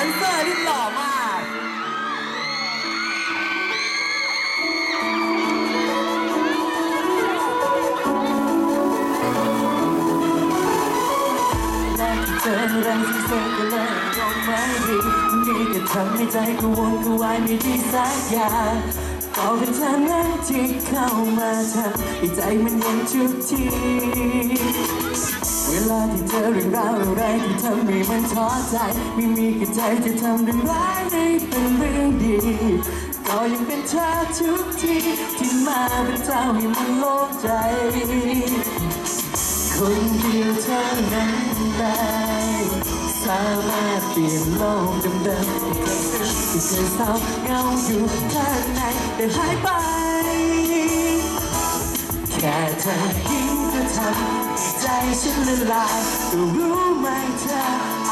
ดนเซอร์ที่หล่อมากแรกที่เจอแรงที่เธอก็เลยลงไม่ดีมีแต่ทำให้ใจกังวนกระวายไม่ดีสักอย่าง ก็เป็นเธอนั้นที่เข้ามาทำให้ใจมันเย็นทุกที เวลาที่เจอเรื่องราวอะไรที่ทำให้มันท้อใจ ไม่มีกระใจจะทำเรื่องร้ายให้เป็นเรื่องดี ก็ยังเป็นเธอทุกทีที่มาเป็นเจ้าให้มันโล่งใจ คนเดียวเท่านั้นได้ สามารถเปลี่ยนโลกเดิมๆที่เคยเศร้าเหงาอยู่ข้างในได้หายไปแค่เธอยิ้มก็ทำให้ใจฉันละลายก็รู้ไหมเธอ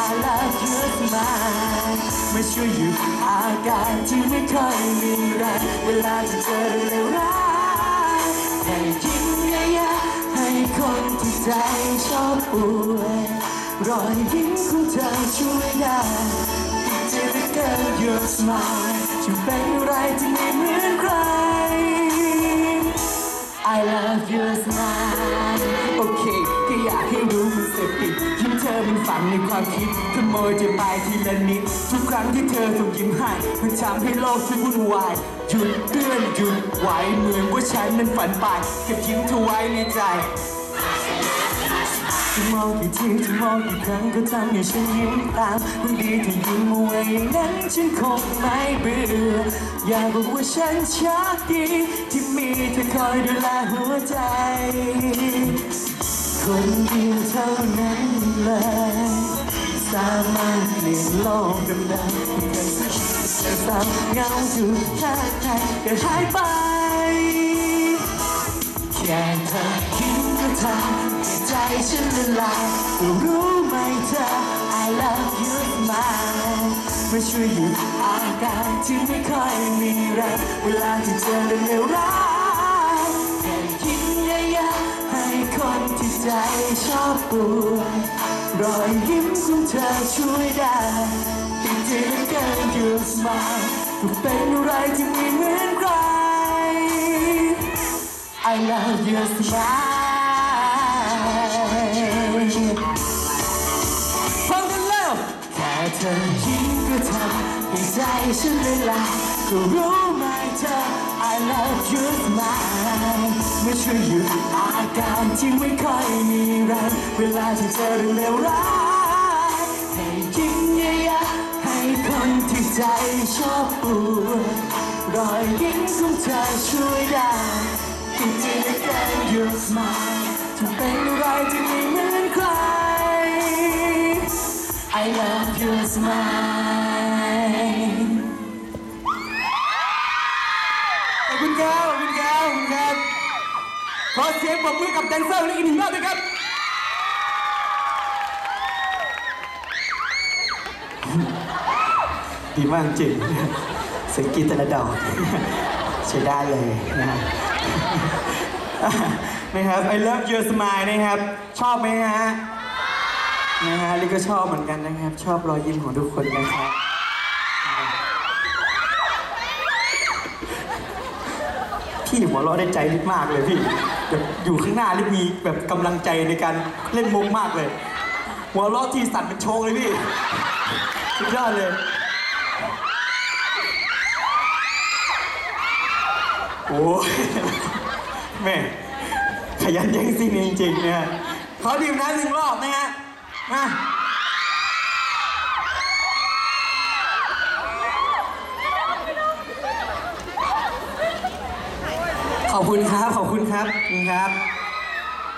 I love you smile มาช่วยหยุดอาการที่ไม่ค่อยมีแรงเวลาที่เจอเรื่องร้ายแค่ยิ้มเยอะๆให้คนที่ใจชอบป่วย รอยยิ้มของเธอช่วยได้ที่จะได้เกิน your smile จะเป็นอะไรที่ไม่เหมือนใคร I love your smile โอเคก็อยากให้รู้มันเสพติดยิ้มเธอมันฝังในความคิดขโมยจะไปทีละนิด ทุกครั้งที่เธอส่งยิ้มให้มันทำให้โลกฉันวุ่นวายหยุดเตือนหยุดไหวเหมือนว่าฉันนั้นฝันไปเก็บยิ้มเธอไว้ในใจ จะมองกี่ทีจะมองกี่ครั้งก็ทำให้ฉันยิ้มตามมันดีที่ยิ้มเอาไว้อย่างนั้นฉันคงไม่เบื่ออยากบอกว่าฉันโชคดีที่มีเธอคอยดูแลหัวใจ คนเดียวเท่านั้นเลย สามารถเปลี่ยนโลกดำเนินที่เคยจะเงาอยู่แค่ไหนก็หายไปแค่เธอ ใจฉันละลายก็รู้ไหมเธอ I love you smile มาช่วยหยุดอาการที่ไม่ค่อยมีแรงเวลาที่เจอเรื่องเลวร้ายแค่ยิ้มเยอะๆให้คนที่ใจชอบปวดรอยยิ้มของเธอช่วยได้ที่จะได้เกิน your smile ก็เป็นอะไรที่ไม่เหมือนใคร I love your smile ให้ใจฉันละลายก็รู้ไหมเธอ I love your smile มาช่วยหยุดอาการที่ไม่ค่อยมีแรงเวลาที่เจอเรื่องเลวร้ายให้ยิ้มเยอะๆให้คนที่ใจชอบปวดรอยยิ้มของเธอช่วยได้ที่จะได้แก้ your smile จะเป็นอะไรที่ไม่เหมือนใคร I love your smile ครับขอบคุณครับขอบคุณครับ ขอเสียงปรบมือกับแดนเซอร์อีกหนึ่งรอบด้วยครับ ดีมากจริงเสียงกรีดแต่ละดอกใช้ได้เลยนะฮะนะครับ I love your smile นะครับ ชอบไหมฮะนะฮะลิก็ชอบเหมือนกันนะครับ ชอบรอยยิ้มของทุกคนนะครับ พี่หัวเราะได้ใจลิกมากเลยพี่แบบอยู่ข้างหน้าลิกมีแบบกำลังใจในการเล่นมุกมากเลย หัวเราะที่สั่นเป็นโชงเลยพี่สุดยอดเลยโอ้ยแม่ขยันแย่งซีนจริงๆนะฮะขอดื่มน้ำหนึ่งรอบนะฮะมา อบคุณครับ ขอบคุณครับคุณครับ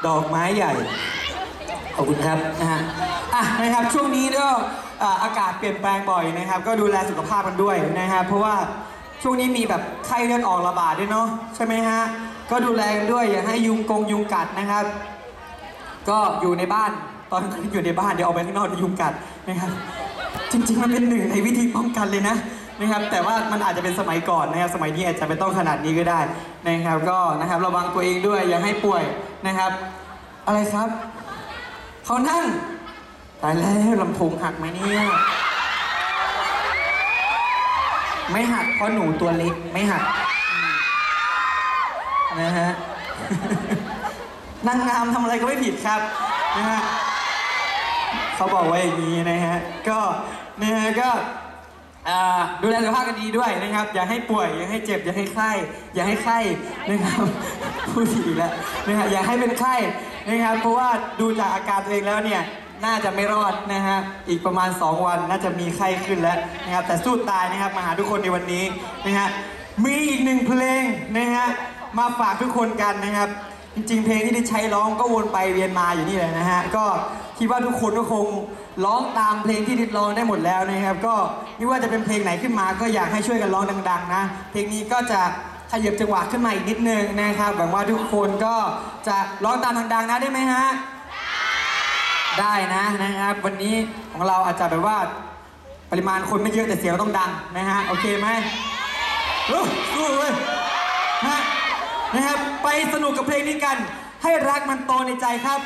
ดอกไม้ใหญ่ ขอบคุณครับนะฮะอะนะครับช่วงนี้ก็อ่าอากาศเปลี่ยนแปลงบ่อยนะครับ ก็ดูแลสุขภาพกันด้วยนะครับ เพราะว่าช่วงนี้มีแบบไข้เลือดออกระบาดด้วยเนาะใช่ไหมฮะก็ดูแลกันด้วยอย่าให้ยุงกงยุงกัดนะครับ ก็อยู่ในบ้านตอนนี้อยู่ในบ้านเดี๋ยวออกไปข้างนอกเดี๋ยวยุงกัดนะครับ จริงๆมันเป็นหนึ่งในวิธีป้องกันเลยนะ นะครับแต่ว่ามันอาจจะเป็นสมัยก่อนนะครับสมัยนี้อาจจะไม่ต้องขนาดนี้ก็ได้นะครับก็นะครับระวังตัวเองด้วยอย่าให้ป่วยนะครับ อะไรครับเขานั่งตายแล้วลำโพงหักไหมเนี่ยไม่หักเพราะหนูตัวเล็กไม่หักนะฮะนางงามทำอะไรก็ไม่ผิดครับนะฮะเขาบอกไว้อย่างนี้นะฮะก็นะฮะก็ อ่าดูแลสุขภาพกันดีด้วยนะครับ อย่าให้ป่วยอย่าให้เจ็บอย่าให้ไข้อย่าให้ไข้นะครับพูดผิดอีกแล้วนะฮะอย่าให้เป็นไข้นะครับ เพราะว่าดูจากอาการตัวเองแล้วเนี่ยน่าจะไม่รอดนะฮะ อีกประมาณ 2 วันน่าจะมีไข้ขึ้นแล้วนะครับ แต่สู้ตายนะครับ มาหาทุกคนในวันนี้นะฮะ มีอีกหนึ่งเพลงนะฮะ มาฝากทุกคนกันนะครับ จริงๆ เพลงที่ด้ใช้ร้องก็วนไปเวียนมาอยู่นี่แหละนะฮะ ก็คิดว่าทุกคนก็คงร้องตามเพลงที่ดิดร้องได้หมดแล้วนะครับ ก็ไม่ว่าจะเป็นเพลงไหนขึ้นมา ก็อยากให้ช่วยกันร้องดัง ๆ นะ เพลงนี้ก็จะขยับจังหวะขึ้นมาอีกนิดนึงนะครับหวังว่าทุกคนก็จะร้องตามดังๆนะได้ไหมฮะ ได้นะนะครับ วันนี้ของเราอาจจะแบบว่าปริมาณคนไม่เยอะแต่เสียงเราต้องดังนะฮะ โอเคไหมเฮ้ยสู้เว้ย นะครับ ไปสนุกกับเพลงนี้กัน ให้รักมันโตในใจครับ